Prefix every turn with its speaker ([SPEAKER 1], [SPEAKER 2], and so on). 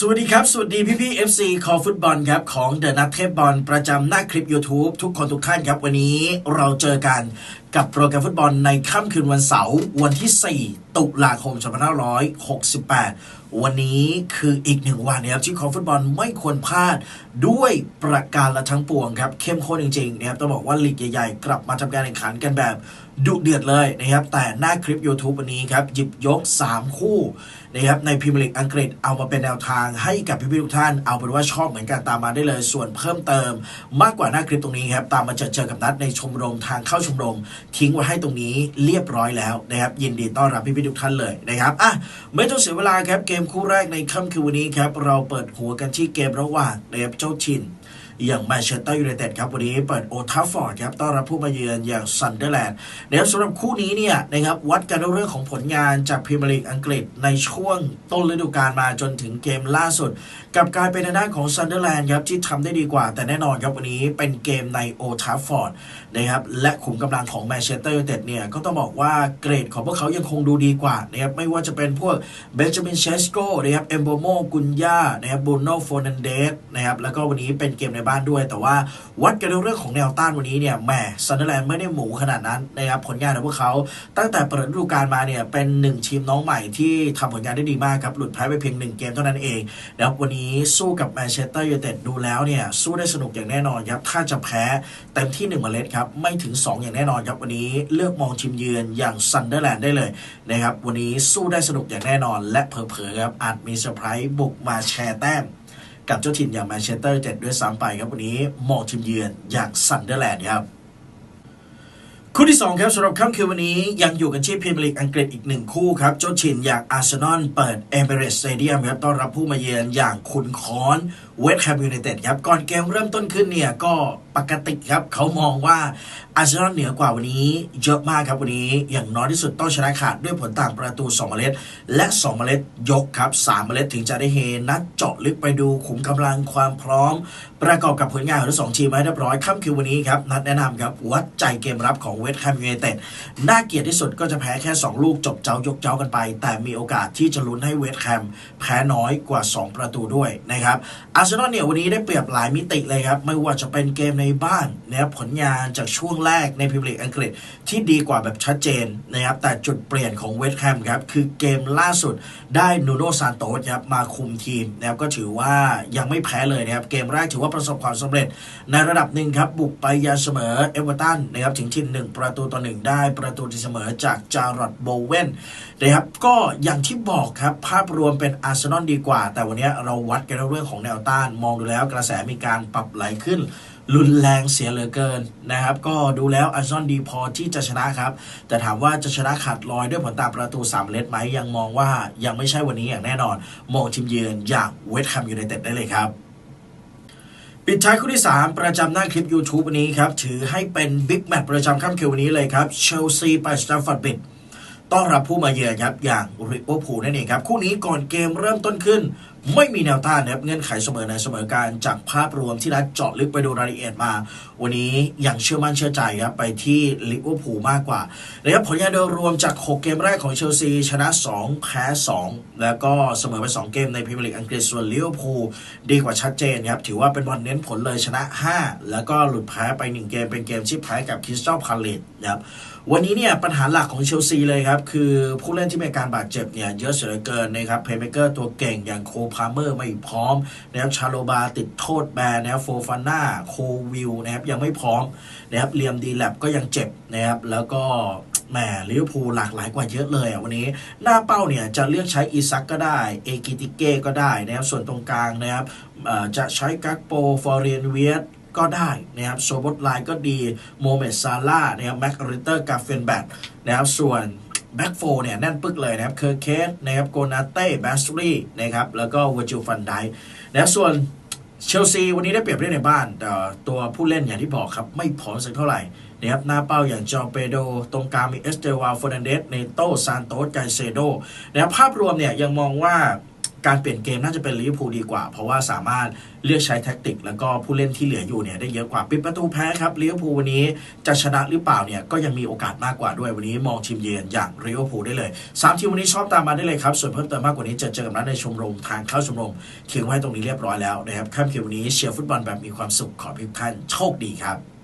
[SPEAKER 1] สวัสดีครับ สวัสดีพี่พี่เอฟซีคอฟุตบอลครับ ของเดอะนัทเทปบอลประจำหน้าคลิป YouTube ทุกคนทุกท่านครับ วันนี้เราเจอกันกับโปรแกรมฟุตบอลในค่ำคืนวันเสาร์วันที่ 4 ตุลาคม 2568 วันนี้คืออีกหนึ่งวันนะครับที่คอฟุตบอลไม่ควรพลาดด้วยประการละทั้งปวงครับ เข้มข้นจริงๆนะครับต้องบอกว่าลีกใหญ่ๆ กลับมาทำการแข่งขันกันแบบดุเดือดเลยนะครับ แต่หน้าคลิป YouTube วันนี้ครับ หยิบยก 3 คู่นะครับในพรีเมียร์ลีกอังกฤษเอามาเป็นแนวทางให้กับพี่ๆทุกท่าน เอาเป็นว่าชอบเหมือนกันตามมาได้เลย ส่วนเพิ่มเติม มากกว่าหน้าคลิปตรงนี้ครับ ตามมาเจอเจอกับนัดในชมรมทางเข้าชมรมทิ้งไว้ให้ตรงนี้เรียบร้อยแล้วนะครับ ยินดีต้อนรับพี่ๆทุกท่านเลยนะครับอะไม่ต้องเสียเวลาครับเกมคู่แรกในค่ำคืนวันนี้ครับเราเปิดหัวกันที่เกมระหว่างนะครับเจ้าชิน อย่างแมนเชสเตอร์ยูไนเต็ดครับวันนี้เปิดโอทัฟฟอร์ดครับต้อนรับผู้มาเยือนอย่างซันเดอร์แลนด์นะครับสำหรับคู่นี้เนี่ยนะครับวัดกันเรื่องของผลงานจากพรีเมียร์ลีกอังกฤษในช่วงต้นฤดูกาลมาจนถึงเกมล่าสุด กับการเป็นทางด้านของซันเดอร์แลนด์ครับที่ทำได้ดีกว่า แต่แน่นอนครับวันนี้เป็นเกมในโอทัฟฟอร์ดนะครับและขุมกำลังของแมนเชสเตอร์ยูไนเต็ดเนี่ยก็ต้องบอกว่าเกรดของพวกเขายังคงดูดีกว่านะครับไม่ว่าจะเป็นพวกเบนจามินเชสโกนะครับเอมโบโมกุนย่านะครับบูโนโฟนันเดสนะครับแล้วก็วันนี้เป็นเกมในบ้านด้วย แต่ว่าวัดกันในเรื่องของแนวต้านวันนี้เนี่ยแหมซันเดอร์แลนด์ไม่ได้หมูขนาดนั้นนะครับผลงานของพวกเขาตั้งแต่เปิดฤดูกาลมาเนี่ยเป็นหนึ่งทีมน้องใหม่ที่ทำผลงานได้ดีมากครับหลุดแพ้ไปเพียงหนึ่งเกมเท่านั้นเองนะครับวันนี้สู้กับแมนเชสเตอร์ยูไนเต็ดดูแล้วเนี่ยสู้ได้สนุกอย่างแน่นอนครับถ้าจะแพ้เต็มที่1เมล็ดครับไม่ถึง 2 อย่างแน่นอนครับวันนี้เลือกมองทีมเยือนอย่างซันเดอร์แลนด์ได้เลยนะครับวันนี้สู้ได้สนุกอย่างแน่นอน และเผลอๆครับอาจมีเซอร์ไพรส์บุกมาแชร์แต้ม กับเจ้าถิ่นอย่างแมนเชสเตอร์เจ็ดด้วยซ้ำไปครับวันนี้มองทีมเยือนอย่างซันเดอร์แลนด์ครับคู่ที่ 2 ครับสำหรับค่ำคืนวันนี้ยังอยู่กันที่พรีเมียร์ลีกอังกฤษอีกหนึ่งคู่ครับ เจ้าชินอย่างอาร์เซนอลเปิดเอเมเรสสเตเดียมครับต้อนรับผู้มาเยือนอย่างคุณคอนเวสต์แฮมยูไนเต็ดครับ ก่อนเกมเริ่มต้นขึ้นเนี่ยก็ปกติครับ เขามองว่าอาร์เซนอลเหนือกว่าวันนี้ เยอะมากครับวันนี้ อย่างน้อยที่สุดต้องชนะขาดด้วยผลต่างประตู 2 เมล็ด และ 2 เมล็ดยกครับ 3 เมล็ดถึงจะได้เฮนัดเจาะลึกไปดูขุมกำลังความพร้อม ประกอบกับผลงานของทั้งสองทีมให้เรียบร้อยค่ำคืนวันนี้ครับนัดแนะนำครับวัดใจเกมรับของเวสต์แฮมยูไนเต็ดน่าเกลียดที่สุดก็จะแพ้แค่ 2 ลูกจบเจ้ายกเจ้ากันไป แต่มีโอกาสที่จะลุ้นให้เวสต์แฮมแพ้น้อยกว่า 2 ประตูด้วยนะครับอาร์เซนอลเนี่ยวันนี้ได้เปรียบหลายมิติเลยครับไม่ว่าจะเป็นเกมในบ้านนะครับผลงานจากช่วงแรกในพรีเมียร์ลีกอังกฤษที่ดีกว่าแบบชัดเจนนะครับแต่จุดเปลี่ยนของเวสต์แฮมครับคือเกมล่าสุดได้นูโนซานโตสครับมาคุมทีมนะครับก็ถือว่ายังไม่แพ้เลยนะครับเกมแรกถือว่าประสบความสำเร็จ ในระดับหนึ่งครับบุกไปยาเสมอเอเวอร์ตันนะครับถึงที่หนึ่งประตูต่อหนึ่งได้ประตูที่เสมอจากจารอดโบเวนนะครับก็อย่างที่บอกครับภาพรวมเป็นอาร์เซนอลดีกว่า แต่วันนี้เราวัดกันเรื่องของแนวต้าน มองดูแล้วกระแสมีการปรับไหลขึ้น รุนแรงเสียเหลือเกินนะครับ ก็ดูแล้วอาร์เซนอลดีพอที่จะชนะครับ แต่ถามว่าจะชนะขาดลอยด้วยผลตามประตู 3 เล็ดไหมยังมองว่ายังไม่ใช่วันนี้อย่างแน่นอน มองทีมเยือนอย่างเวสต์แฮมยูไนเต็ดได้เลยครับปิดท้ายคู่ที่ 3 ประจำหน้าคลิป YouTube วันนี้ครับ ถือให้เป็นบิ๊กแมตช์ประจำค่ำคืนวันนี้เลยครับเชลซีไปสแตมฟอร์ดบิดต้อนรับผู้มาเยือนครับอย่างริเวอร์พูลนั่นเองครับ คู่นี้ก่อนเกมเริ่มต้นขึ้น ไม่มีแนวต้านนะครับเงื่อนไขเสมอในเสมอการจากภาพรวมที่นัดเจาะลึกไปดูรายละเอียดมา วันนี้ยังเชื่อมั่นเชื่อใจครับไปที่ลิเวอร์พูลมากกว่านะครับผลงานโดยรวมจาก 6 เกมแรกของเชลซีชนะ 2 แพ้ 2 แล้วก็เสมอไป 2 เกมในพรีเมียร์ลีกอังกฤษส่วนลิเวอร์พูลดีกว่าชัดเจนครับถือว่าเป็นบอลเน้นผลเลยชนะ 5 แล้วก็หลุดแพ้ไป 1 เกมเป็นเกมที่แพ้กับคริสตัลพาเลตนะครับวันนี้เนี่ยปัญหาหลักของเชลซีเลยครับคือผู้เล่นที่มีอาการบาดเจ็บเนี่ยเยอะเสียเหลือเกินนะครับเพย์เมเกอร์ตัวเก่งอย่างโคพาเมอร์ไม่พร้อมนะครับชาโลบาติดโทษแบนนะครับโฟฟาน่าโควิลนะครับยังไม่พร้อมนะครับเลียมดีแลบก็ยังเจ็บนะครับแล้วก็แหมลิเวอร์พูลหลากหลายกว่าเยอะเลยอะวันนี้ หน้าเป้าเนี่ยจะเลือกใช้อีซักก็ได้ เอกิติเก้ก็ได้นะครับส่วนตรงกลางนะครับจะใช้กักโปฟอร์เรีนเวียสก็ได้นะครับโซบอตไลน์ก็ดีโมเมดซาร่านะครับแม็กริเตอร์กาเฟนแบทนะครับส่วน แบ็กโฟเนี่ยแน่นปึกเลยนะครับเคอร์เคสนะครับโกนาเต้แบสตรีนะครับแล้วก็วอร์จิลฟันไดนะส่วนเชลซีวันนี้ได้เปรียบเล่นในบ้าน แต่ตัวผู้เล่นอย่างที่บอกครับ ไม่พร้อมสักเท่าไหร่นะครับหน้าเป้าอย่างจอเปโด ตรงกลางมีเอสเตวาฟอร์นันเดสเนโตซานโตสไกเซโดนะครับภาพรวมเนี่ยยังมองว่า การเปลี่ยนเกมน่าจะเป็นลิเวอร์พูลดีกว่า เพราะว่าสามารถเลือกใช้แท็กติก แล้วก็ผู้เล่นที่เหลืออยู่เนี่ยได้เยอะกว่าปิดประตูแพ้ครับลิเวอร์พูลวันนี้จะชนะหรือเปล่าเนี่ยก็ยังมีโอกาสมากกว่าด้วยวันนี้มองทีมเยือนอย่างลิเวอร์พูลได้เลยสามทีมวันนี้ชอบตามมาได้เลยครับส่วนเพิ่มเติมมากกว่านี้จะเจอกับนัดในชมรมทางเข้าชมรมทิ้งไว้ตรงนี้เรียบร้อยแล้วนะครับค่ำคืนวันนี้เชียร์ฟุตบอลแบบมีความสุขขอให้ทุกท่านโชคดีครับ